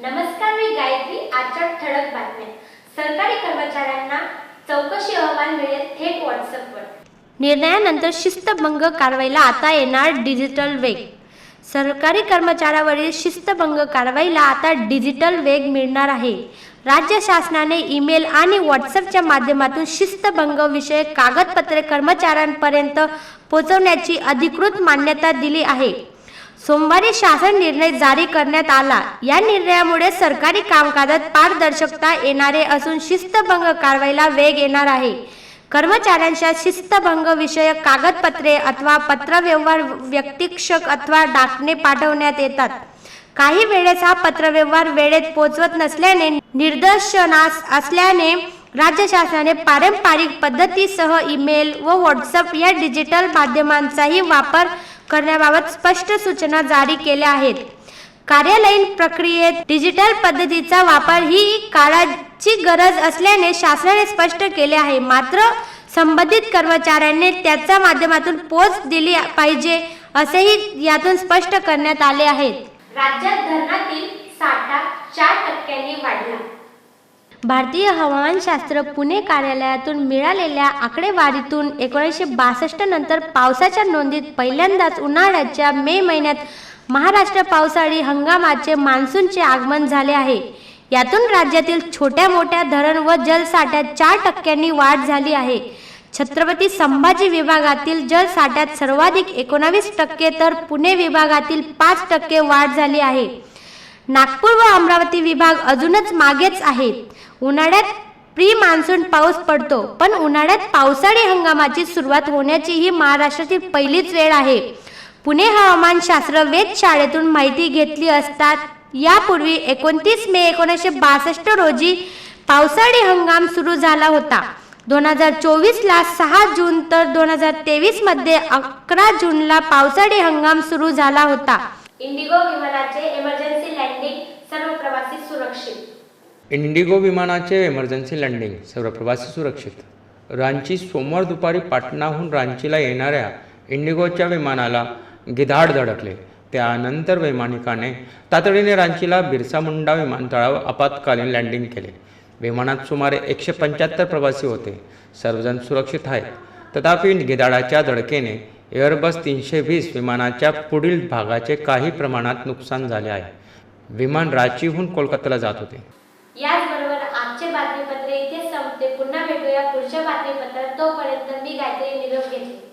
नमस्कार मी गायत्री आजच्या ठळक बातम्या. सरकारी कर्मचाऱ्यांना चौकशी अहवाल मिळेल थेट व्हॉट्सअपवर. निर्णयानंतर शिस्तभंग कारवाईला आता येणार डिजिटल वेग. सरकारी कर्मचाऱ्यावरील शिस्तभंग कारवाईला आता डिजिटल वेग मिळणार आहे. राज्य शासनाने ईमेल आणि व्हॉट्सअपच्या माध्यमातून शिस्तभंग विषयक कागदपत्रे कर्मचाऱ्यांपर्यंत पोहोचवण्याची अधिकृत मान्यता दिली आहे. सोमवारी शासन निर्णय जारी करण्यात आला. या निर्णयामुळे सरकारी कामकाजात पारदर्शकता येणारे असून शिस्तभंग कारवाईला वेग येणार आहे. कर्मचाऱ्यांच्या शिस्तभंग विषयक कागदपत्रे अथवा पत्रव्यवहार व्यक्तिक्षक अथवा डाकणे पाठवण्यात येतात. काही वेळेस हा पत्रव्यवहार वेळेत पोहोचवत नसल्याने निदर्शनास असल्याने राज्य शासनाने पारंपरिक पद्धतीसह ईमेल व व्हॉट्सअप या डिजिटल माध्यमांचाही वापर करण्याबाबत स्पष्ट सूचना जारी केल्या आहेत. कार्यालयीन प्रक्रियेत डिजिटल पद्धतीचा वापर ही काळाची गरज असल्याने शासनाने स्पष्ट केले आहे. मात्र संबंधित कर्मचाऱ्यांनी त्याच्या माध्यमातून पोच दिली पाहिजे असेही यातून स्पष्ट करण्यात आले आहेत राज्यात धरणातील साठा चार टक्क्यांनी वाढला. भारतीय हवामानशास्त्र पुणे कार्यालयातून मिळालेल्या आकडेवारीतून एकोणीसशे बासष्ट नंतर पावसाच्या नोंदीत पहिल्यांदाच उन्हाळ्याच्या मे महिन्यात महाराष्ट्र पावसाळी हंगामाचे मान्सूनचे आगमन झाले आहे. यातून राज्यातील छोट्या मोठ्या धरण व जलसाठ्यात चार टक्क्यांनी वाढ झाली आहे. छत्रपती संभाजी विभागातील जलसाठ्यात सर्वाधिक एकोणावीस टक्के तर पुणे विभागातील पाच टक्के वाढ झाली आहे. नागपूर व अमरावती विभाग अजूनच मागेच आहेत. उन्हाळ्यात प्री मान्सून पाऊस पडतो पण उन्हाळ्यात पावसाळी हंगामाची सुरुवात होण्याची ही महाराष्ट्रातील पहिलीच वेळ आहे. पुणे हवामानशास्त्र वेधशाळेतून माहिती घेतली असतात यापूर्वी एकोणतीस मे एकोणीसशे बासष्ट रोजी पावसाळी हंगाम सुरू झाला होता. दोन हजार चोवीसला सहा जून तर दोन हजार तेवीसमध्ये अकरा जूनला पावसाळी हंगाम सुरू झाला होता. इंडिगो विमानाचे इमर्जन्सी आहे. सर्व प्रवासी सुरक्षित. इंडिगो विमानाचे इमर्जन्सी लँडिंग सर्व प्रवासी सुरक्षित. रांची सोमवार दुपारी पाटणाहून रांचीला येणाऱ्या इंडिगोच्या विमानाला गिधाड धडकले. त्यानंतर वैमानिकाने तातडीने रांचीला बिरसा मुंडा विमानतळावर आपत्कालीन लँडिंग केले. विमानात सुमारे एकशे पंच्याहत्तर प्रवासी होते. सर्वजण सुरक्षित आहेत. तथापि गिधाडाच्या धडकेने एअरबस तीनशे वीस विमानाच्या पुढील भागाचे काही प्रमाणात नुकसान झाले आहे. विमान रांचीहून कोलकात्याला जात होते. याचबरोबर आजचे बातमीपत्र इथे संपते. पुन्हा भेटूया पुढच्या बातमीपत्रात. तोपर्यंत मी गायत्री निरोप घेते.